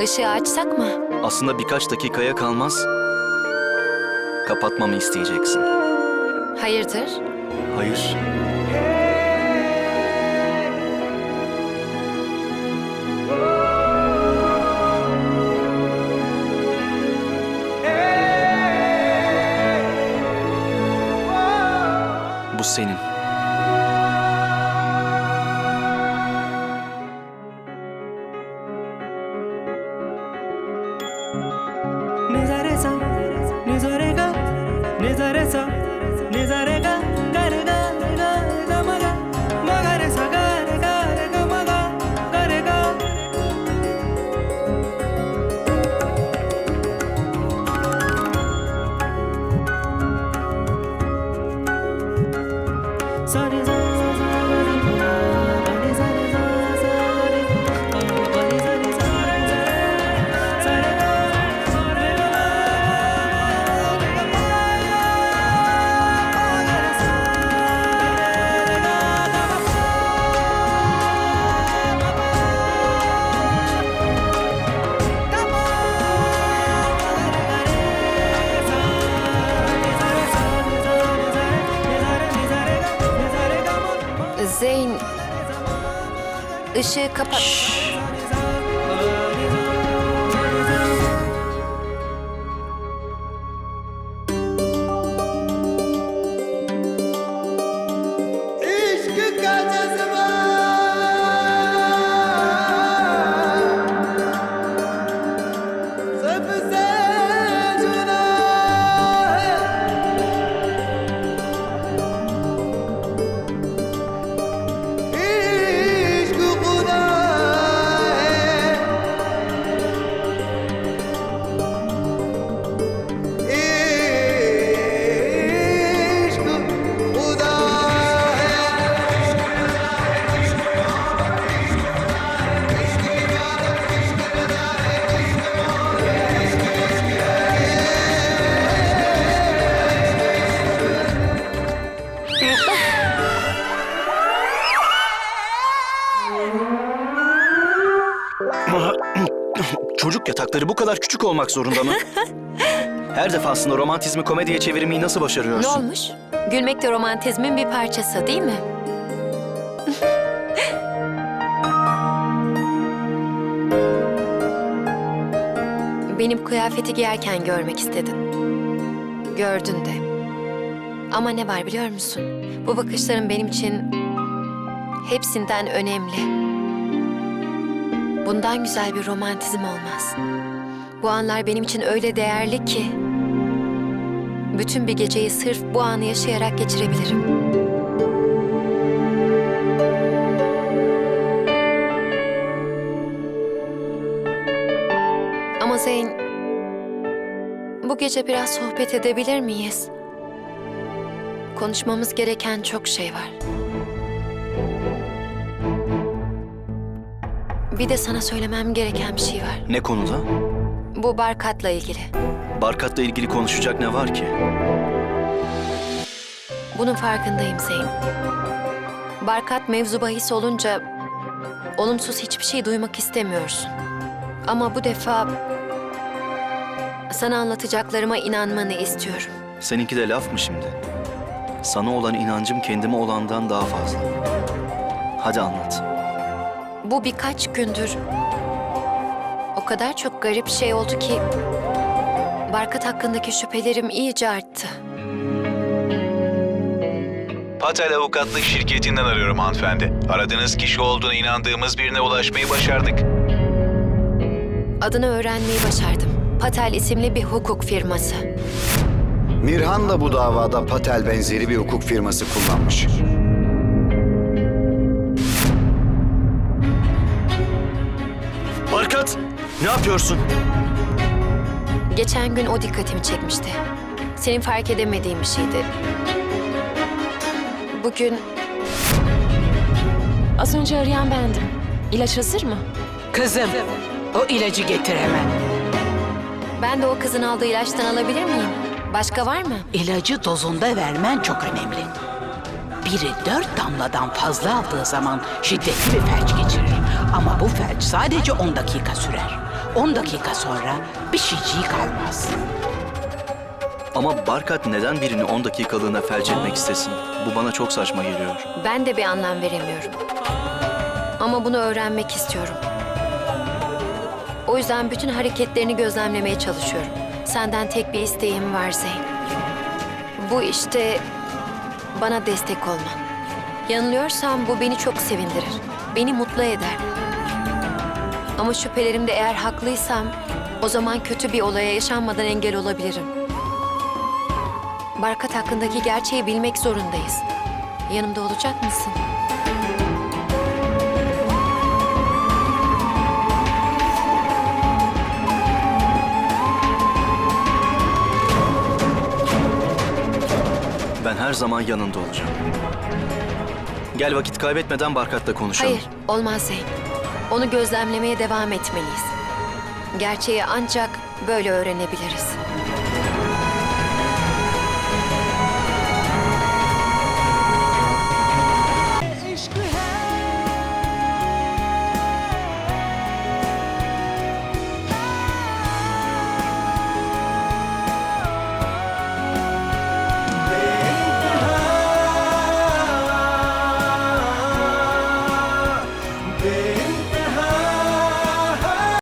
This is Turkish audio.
Işığı açsak mı? Aslında birkaç dakikaya kalmaz. Kapatmamı isteyeceksin. Hayırdır? Hayır. Bu senin. miseria. Işığı kapat. Şşş. İşkı Çocuk yatakları bu kadar küçük olmak zorunda mı? Her defasında romantizmi komediye çevirmeyi nasıl Ne başarıyorsun? olmuş? Gülmek de romantizmin bir parçası değil mi? Benim kıyafeti giyerken görmek istedin. Gördün de. Ama ne var biliyor musun? Bu bakışların benim için hepsinden önemli. Bundan güzel bir romantizm olmaz. Bu anlar benim için öyle değerli ki bütün bir geceyi sırf bu anı yaşayarak geçirebilirim. Ama Zeyn, bu gece biraz sohbet edebilir miyiz? Konuşmamız gereken çok şey var. Bir de sana söylemem gereken bir şey var. Ne konuda? Bu Barkat'la ilgili. Barkat'la ilgili konuşacak ne var ki? Bunun farkındayım Zeyn. Barkat mevzu bahis olunca olumsuz hiçbir şey duymak istemiyorsun. Ama bu defa sana anlatacaklarıma inanmanı istiyorum. Seninki de laf mı şimdi? Sana olan inancım kendime olandan daha fazla. Hadi anlat. Bu birkaç gündür o kadar çok garip şey oldu ki Barkat hakkındaki şüphelerim iyice arttı. Patel Avukatlık Şirketi'nden arıyorum hanımefendi. Aradığınız kişi olduğuna inandığımız birine ulaşmayı başardık. Adını öğrenmeyi başardım. Patel isimli bir hukuk firması. Mirhan da bu davada Patel benzeri bir hukuk firması kullanmış. Barkat! Ne yapıyorsun? Geçen gün o dikkatimi çekmişti. Senin fark edemediğin bir şeydi. Bugün Az önce arayan bendim. İlaç hazır mı? Kızım, o ilacı getir hemen. ben de o kızın aldığı ilaçtan alabilir miyim? Başka var mı? İlacı dozunda vermen çok önemli. Biri dört damladan fazla aldığı zaman şiddetli bir felç geçirir. Ama bu felç sadece 10 dakika sürer. 10 dakika sonra bir şeyciği kalmaz. Ama Barkat neden birini 10 dakikalığına felç etmek istesin? Bu bana çok saçma geliyor. Ben de bir anlam veremiyorum. Ama bunu öğrenmek istiyorum. O yüzden bütün hareketlerini gözlemlemeye çalışıyorum. Senden tek bir isteğim var Zeyn. Bu işte bana destek olman. Yanılıyorsam bu beni çok sevindirir. Beni mutlu eder. Ama şüphelerimde eğer haklıysam o zaman kötü bir olaya yaşanmadan engel olabilirim. Barkat hakkındaki gerçeği bilmek zorundayız. Yanımda olacak mısın? Ben her zaman yanında olacağım. Gel vakit kaybetmeden Barkat'la konuşalım. Hayır, olmaz Zeyn. Onu gözlemlemeye devam etmeliyiz. Gerçeği ancak böyle öğrenebiliriz.